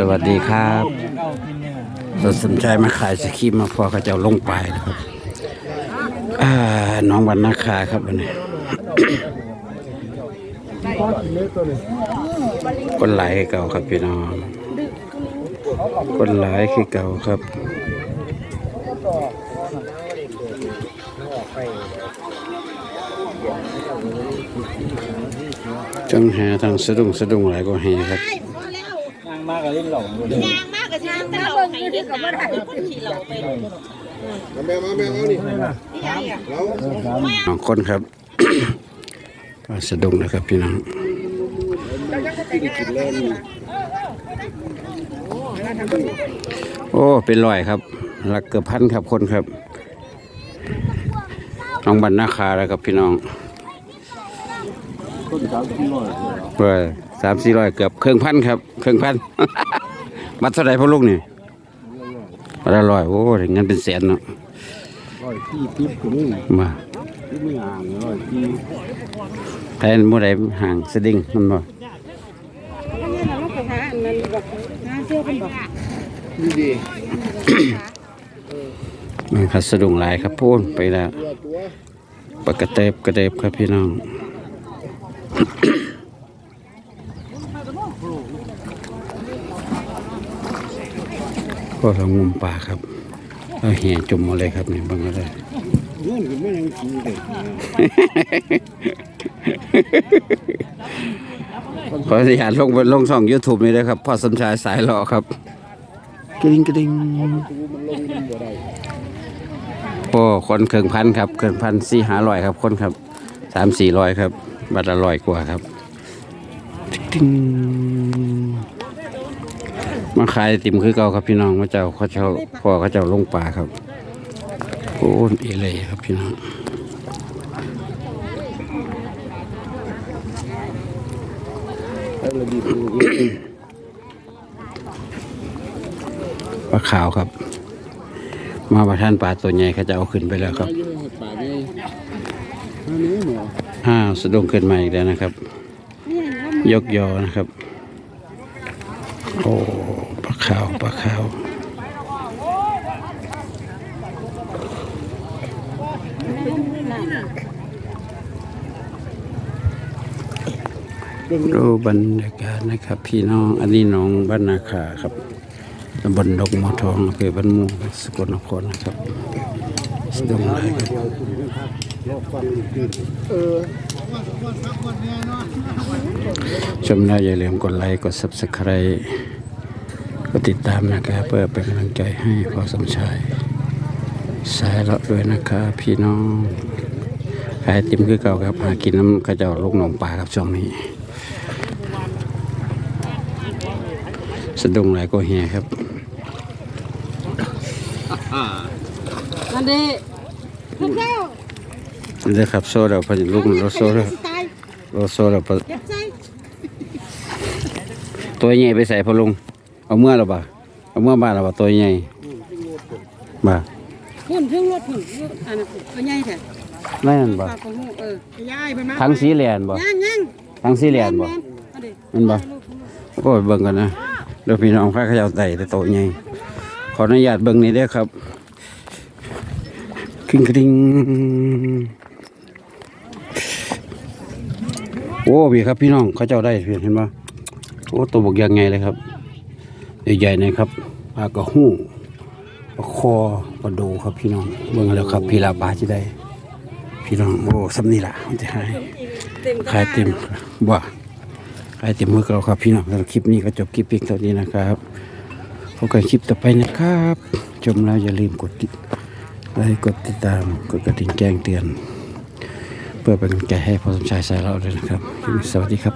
สวัสดีครับเราสนใจมาขายสครีมาพอเขาจะเอาลงไปนะครับน้องวันนาคาครับวันนี้คนหลายเก่าครับพี่น้องคนหลายคือเก่าครับจังแหทางสะดุ้งสะดุ้งหลายก็แหครับ มากกับเล่นหลงอยู่เลยยางมากกับช้างแต่เราให้เฮ็ดน้ำเป็นคนขี่เราไปแม่มาแม่เอานี่สองคนครับก็สะดุ้งนะครับพี่น้องโอ้ เป็นร้อยครับหลักเกือบพันครับคนครับน้องบรรณาคาแล้วครับพี่น้องเว่า สามสี่ร้อยเกือบเครื่องพันครับ เครื่องพันบัตรเท่าไหร่พ่อลูกนี่บัตรละร้อยโอ้ยเงินเป็นแสนเนาะร้อยที่ทิพย์กูนี่มาที่ไม่ห่างร้อยที่แทนมื่อใดห่างสะดิ้งมันบ่ดีดีมันพัสดุงหลายครับพูนไปแล้วตัวตัวปกกระเตบกระเตบครับพี่น้อง ก็เรางุมปลาครับเราแห่จุ่มมาเลยครับนี่เบังก็ได้เงื่อนขึ้นไม่ยังกินเด็กขออนุญาตลงบนลงช่อง YouTube นี่เลยครับ พ่อสมชายสายหล่อครับกระดิ่งกระดิ่งโอ้คนเคิงพันครับเคิงพันสี่ห้าร้อยครับ คนครับสามสี่ร้อยครับ บัตรละร้อยกว่าครับ ติ๊ง มาขายไอติมคือเก่าครับพี่น้องมาเจ้าเขาเจ้าพ่อเขาเจ้าลงป่าครับโอ้เอเลยครับพี่น้องแล้วเราดีดูปลาขาวครับ มาประทานปลาตัวใหญ่เขาจะเอาขึ้นไปแล้วครับเยอะป่าเนี่ยอันนี้หมอห้าวสะดุ้งขึ้นมาอีกแล้วนะครับ ยกยอนะครับ โอ้ปลาขาวปลาขาวดูบรรยากาศนะครับ พี่น้องอันนี้น้องบ้านนาคาครับตำบลดงมอทองอำเภอบ้านม่วงสกลนครนะครับสดงหลครับ รอบฟันขึ้นเออ ชมแล้วอย่าลืมกดไลค์กด subscribe กดติดตามนะครับเพื่อเป็นกำลังใจให้พอสมชาย สายเลาะด้วยนะครับพี่น้องขายไอติมคือเก่าครับ หากินน้ำกระเจ้าลูกหนองปลาครับช่วงนี้ สะดุ้งหลายก็เฮียครับนั่นดิพวกเรานี่เด้อครับโซ่เดี๋ยวพอจะลูกเราโซ่เด้อตายเราโซ่เดี๋ยวพอเก็บใจ ตัวใหญ่ไปใส่พอลุงเอาเมื่อหรอบ่าเอาเมื่อบ้านหรอบ่าตัวใหญ่บ่าหุ่นเพิ่งรถหุ่นอันนั้นก็ใหญ่แท้นั่นบ่ปากของหูเออยายมันมาทั้งสีเหลียนบ่ย่างย่างทั้งสีเหลียนบ่เอาดิมันบ่โอ้ยเบิ่งกันนะเดี๋ยวพี่น้องพาเขาเจ้าไต่แต่โตใหญ่ขออนุญาตเบิ่งนี่เด้อครับกริ๊งกริ๊งโอ้พี่ครับพี่น้องเขาเจ้าได้เห็นบ่ โอ้ตัวบกยังไงเลยครับ ใหญ่ๆนะครับปลากระหู้ปลาคอปลาโดครับพี่น้องเบิ่งแล้วครับ พี่ลาปลาจะได้ พี่น้องโอ้สำนี่ล่ะมันจะให้เต็มขายเต็มบ่ขายเต็มมือเราครับพี่น้องสำหรับคลิปนี้ก็จบคลิปเพียงเท่านี้นะครับพบกันคลิปต่อไปนะครับชมแล้วอย่าลืมกดติดไลค์กดติดตามกดกระดิ่งแจ้งเตือน เพื่อเป็นกำลังใจให้พอสมชายสายเราด้วยนะครับ สวัสดีครับ